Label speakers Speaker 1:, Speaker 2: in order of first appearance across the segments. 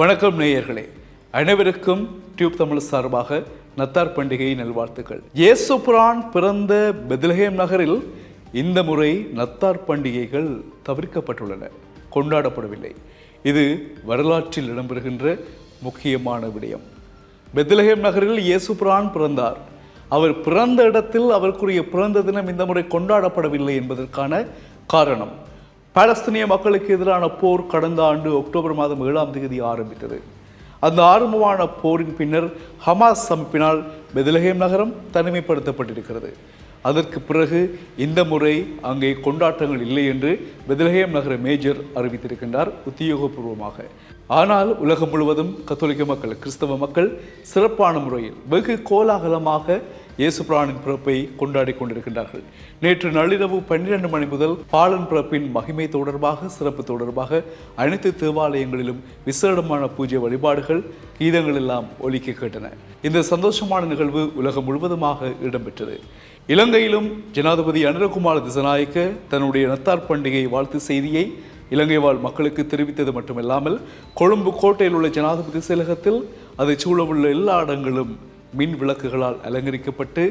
Speaker 1: வணக்கம் நேயர்களே. அனைவருக்கும் டியூப் தமிழ் சார்பாக நத்தார் பண்டிகை நல்வாழ்த்துக்கள். இயேசு புரான் பிறந்த பெத்லஹேம் நகரில் இந்த முறை நத்தார் பண்டிகைகள் தவிர்க்கப்பட்டுள்ளன. கொண்டாடப்படவில்லை. இது வரலாற்றில் இடம்பெறுகின்ற முக்கியமான விடயம். பெத்லஹேம் நகரில் இயேசு புரான் பிறந்தார். அவர் பிறந்த இடத்தில் அவருக்குரிய பிறந்த தினம் இந்த முறை கொண்டாடப்படவில்லை என்பதற்கான காரணம் பாலஸ்தீனிய மக்களுக்கு எதிரான போர் கடந்த ஆண்டு அக்டோபர் மாதம் ஏழாம் தேதி ஆரம்பித்தது. அந்த ஆரம்பமான போரின் பின்னர் ஹமாஸ் அமைப்பினால் பெத்லஹேம் நகரம் தனிமைப்படுத்தப்பட்டிருக்கிறது. அதற்கு பிறகு இந்த முறை அங்கே கொண்டாட்டங்கள் இல்லை என்று பெத்லஹேம் நகர மேஜர் அறிவித்திருக்கின்றார் உத்தியோகபூர்வமாக. ஆனால் உலகம் முழுவதும் கத்தோலிக்க மக்கள் கிறிஸ்தவ மக்கள் சிறப்பான முறையில் வெகு கோலாகலமாக இயேசுபிரானின் பிறப்பை கொண்டாடி கொண்டிருக்கின்றார்கள். நேற்று நள்ளிரவு பன்னிரண்டு மணி முதல் பாலன் பிறப்பின் மகிமை தொடர்பாக சிறப்பு தொடர்பாக அனைத்து தேவாலயங்களிலும் விசேடமான பூஜை வழிபாடுகள் கீதங்கள் எல்லாம் ஒலிக்க கேட்டன. இந்த சந்தோஷமான நிகழ்வு உலகம் முழுவதுமாக இடம்பெற்றது. இலங்கையிலும் ஜனாதிபதி அனுரகுமார் திசநாயக்க தன்னுடைய நத்தார் பண்டிகை வாழ்த்து செய்தியை இலங்கை வாழ் மக்களுக்கு தெரிவித்தது மட்டுமில்லாமல் கொழும்பு கோட்டையில் உள்ள ஜனாதிபதி செயலகத்தில் அதை சூழவுள்ள எல்லா இடங்களும் மின் விளக்குகளால் அலங்கரிக்கப்பட்டு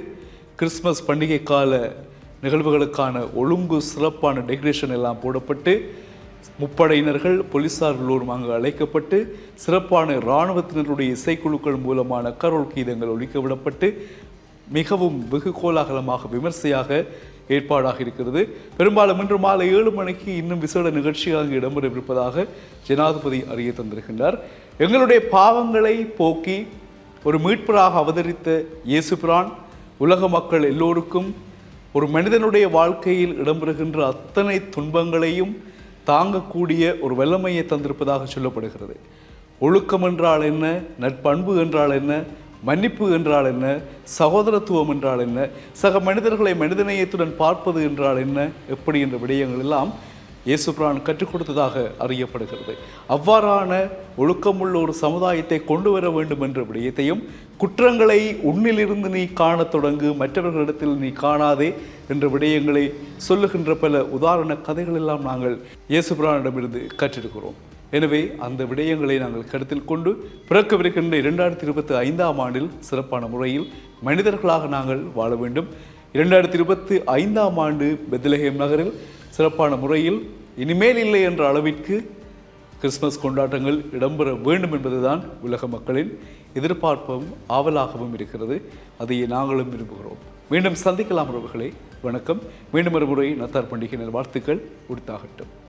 Speaker 1: கிறிஸ்மஸ் பண்டிகை கால நிகழ்வுகளுக்கான ஒழுங்கு சிறப்பான டெக்கரேஷன் எல்லாம் போடப்பட்டு முப்படையினர்கள் போலீசார் எல்லோரும் அங்கு அழைக்கப்பட்டு சிறப்பான இராணுவத்தினருடைய இசைக்குழுக்கள் மூலமான கரோல் கீதங்கள் ஒழிக்க விடப்பட்டு மிகவும் வெகு கோலாகலமாக விமர்சையாக ஏற்பாடாக இருக்கிறது. பெரும்பாலும் இன்று மாலை ஏழு மணிக்கு இன்னும் விசேட நிகழ்ச்சி அங்கு இடம்பெறவிருப்பதாக ஜனாதிபதி அறிய தந்திருக்கின்றார். எங்களுடைய பாவங்களை போக்கி ஒரு மீட்பராக அவதரித்த இயேசு பிரான் உலக மக்கள் எல்லோருக்கும் ஒரு மனிதனுடைய வாழ்க்கையில் இடம்பெறுகின்ற அத்தனை துன்பங்களையும் தாங்கக்கூடிய ஒரு வல்லமையை தந்திருப்பதாக சொல்லப்படுகிறது. ஒழுக்கம் என்றால் என்ன? நட்பண்பு என்றால் என்ன? மன்னிப்பு என்றால் என்ன? சகோதரத்துவம் என்றால் என்ன? சக மனிதர்களை மனிதநேயத்துடன் பார்ப்பது என்றால் என்ன? எப்படி? என்ற விடயங்கள் எல்லாம் இயேசுபிரான் கற்றுக் கொடுத்ததாக அறியப்படுகிறது. அவ்வாறான ஒழுக்கமுள்ள ஒரு சமுதாயத்தை கொண்டு வர வேண்டும் என்ற விடயத்தையும் குற்றங்களை உன்னிலிருந்து நீ காணத் தொடங்கு மற்றவர்களிடத்தில் நீ காணாதே என்ற விடயங்களை சொல்லுகின்ற பல உதாரண கதைகள் எல்லாம் நாங்கள் இயேசுபிரானிடமிருந்து கற்றிருக்கிறோம். எனவே அந்த விடயங்களை நாங்கள் கருத்தில் கொண்டு பிறக்கவிருக்கின்ற இரண்டாயிரத்தி இருபத்தி ஐந்தாம் ஆண்டில் சிறப்பான முறையில் மனிதர்களாக நாங்கள் வாழ வேண்டும். இரண்டாயிரத்தி இருபத்தி ஐந்தாம் ஆண்டு பெத்லஹேம் நகரில் சிறப்பான முறையில் இனிமேல் இல்லை என்ற அளவிற்கு கிறிஸ்மஸ் கொண்டாட்டங்கள் இடம்பெற வேண்டும் என்பதுதான் உலக மக்களின் எதிர்பார்ப்பும் ஆவலாகவும் இருக்கிறது. அதையே நாங்களும் விரும்புகிறோம். மீண்டும் சந்திக்கலாம் உறவுகளே. வணக்கம். மீண்டும் ஒரு முறை நத்தார் பண்டிகை வாழ்த்துக்கள் உடுத்தாகட்டும்